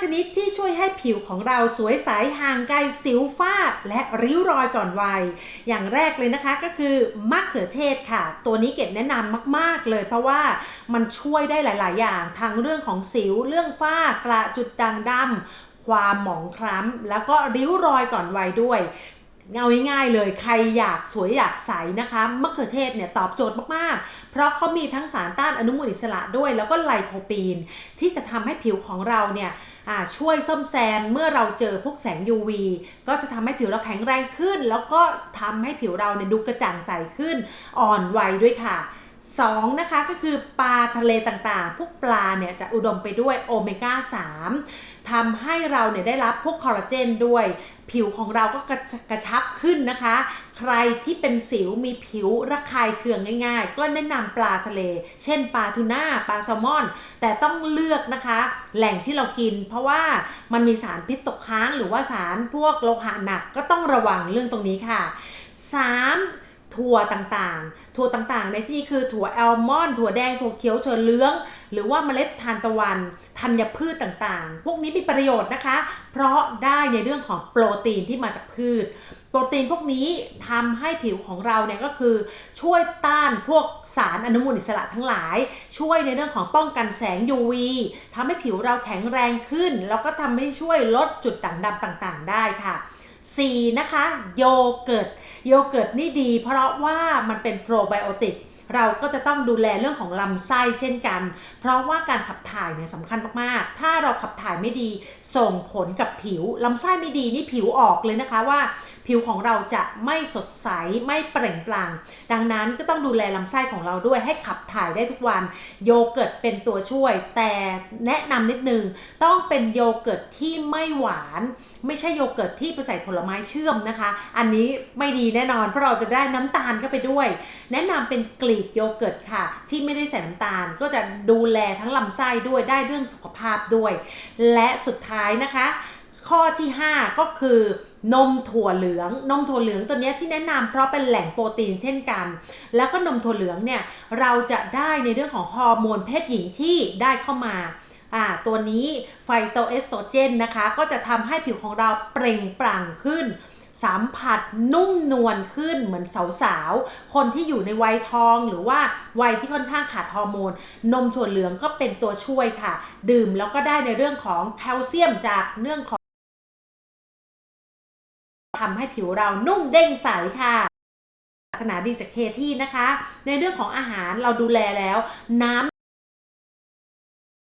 ชนิดที่ช่วยให้ผิวของเราสวยใสห่างไกลสิวฝ้า และริ้วรอยก่อนวัย อย่างแรกเลยนะคะก็คือมะเขือเทศค่ะ ตัวนี้เกดแนะนำมาก ๆ เลย เพราะว่ามันช่วยได้หลาย ๆ อย่างทั้งเรื่องของสิวเรื่องฝ้ากระจุดด่างดำความหมองคล้ำ แล้วก็ริ้วรอยก่อนวัยด้วย เอาง่ายๆเลยใครอยากสวยอยากใสนะคะมะเขือเทศเนี่ยตอบโจทย์มากๆ เพราะเขามีทั้งสารต้านอนุมูลอิสระด้วย แล้วก็ไลโคปีน ที่จะทำให้ผิวของเราเนี่ยช่วยซ่อมแซมเมื่อเราเจอพวกแสง UV ก็จะทำให้ผิวเราแข็งแรงขึ้น แล้วก็ทำให้ผิวเราเนี่ยดูกระจ่างใสขึ้นอ่อนวัยด้วยค่ะ สองนะคะก็คือปลาทะเลต่างๆ พวกปลาเนี่ยจะอุดมไปด้วยโอเมก้า 3ทำให้เราเนี่ยได้รับพวกคอลลาเจนด้วย ผิวของเราก็กระชกระชับขึ้นนะคะ ใครที่เป็นสิวมีผิวระคายเคืองง่ายๆ ก็แนะนำปลาทะเล เช่นปลาทูน่าปลาแซลมอน แต่ต้องเลือกนะคะ แหล่งที่เรากิน เพราะว่ามันมีสารพิษตกค้าง หรือว่าสารพวกโลหะหนักก็ต้องระวังเรื่องตรงนี้ค่ะ 3. ถั่วต่างๆ ถั่วต่างๆ ในที่นี้คือถั่วแอลมอนด์ถั่วแดง ถั่วเขียวถั่วเหลือง หรือว่าเมล็ดทานตะวัน ธัญพืชต่างๆ พวกนี้มีประโยชน์นะคะ เพราะได้ในเรื่องของโปรตีนที่มาจากพืช โปรตีนพวกนี้ทำให้ผิวของเราเนี่ยก็คือช่วยต้านพวกสารอนุมูลอิสระทั้งหลาย ช่วยในเรื่องของป้องกันแสง UV ทำให้ผิวเราแข็งแรงขึ้น แล้วก็ทำให้ช่วยลดจุดด่างดำต่างๆ ได้ค่ะ 4. นะคะโยเกิร์ตโยเกิร์ตนี่ดีเพราะว่ามันเป็นโปรไบโอติก เราก็จะต้องดูแลเรื่องของลำไส้เช่นกัน เพราะว่าการขับถ่ายเนี่ยสำคัญมากๆ ถ้าเราขับถ่ายไม่ดีส่งผลกับผิวลำไส้ไม่ดีนี่ผิวออกเลยนะคะว่าผิวของเราจะไม่สดใสไม่เปล่งปลั่งดังนั้นก็ต้องดูแลลำไส้ของเราด้วยให้ขับถ่ายได้ทุกวัน โยเกิร์ตเป็นตัวช่วย แต่แนะนำนิดนึงต้องเป็นโยเกิร์ตที่ไม่หวาน ไม่ใช่โยเกิร์ตที่ไปใส่ผลไม้เชื่อมนะคะ อันนี้ไม่ดีแน่นอนเพราะเราจะได้น้ำตาลเข้าไปด้วย แนะนำเป็นกลีรีกโยเกิร์ตค่ะ ที่ไม่ได้ใส่น้ำตาล ก็จะดูแลทั้งลำไส้ด้วยได้เรื่องสุขภาพด้วย และสุดท้ายนะคะ ข้อที่ 5 ก็คือนมถั่วเหลือง นมถั่วเหลืองตัวเนี้ยที่แนะนำเพราะเป็นแหล่งโปรตีนเช่นกัน แล้วก็นมถั่วเหลืองเนี่ยเราจะได้ในเรื่องของฮอร์โมนเพศหญิงที่ได้เข้ามาอ่าตัวนี้ไฟโตเอสโตรเจนนะคะ ก็จะทำให้ผิวของเราเปล่งปลั่งขึ้น สัมผัสนุ่มนวลขึ้นเหมือนสาวๆ คนที่อยู่ในวัยทองหรือว่าวัยที่ค่อนข้างขาดฮอร์โมน นมถั่วเหลืองก็เป็นตัวช่วยค่ะ ดื่มแล้วก็ได้ในเรื่องของแคลเซียมจากเรื่องของทำให้ผิวเรานุ่มเด้งใสค่ะขนาดดีจากเคที่นะคะ ในเรื่องของอาหารเราดูแลแล้วน้ำ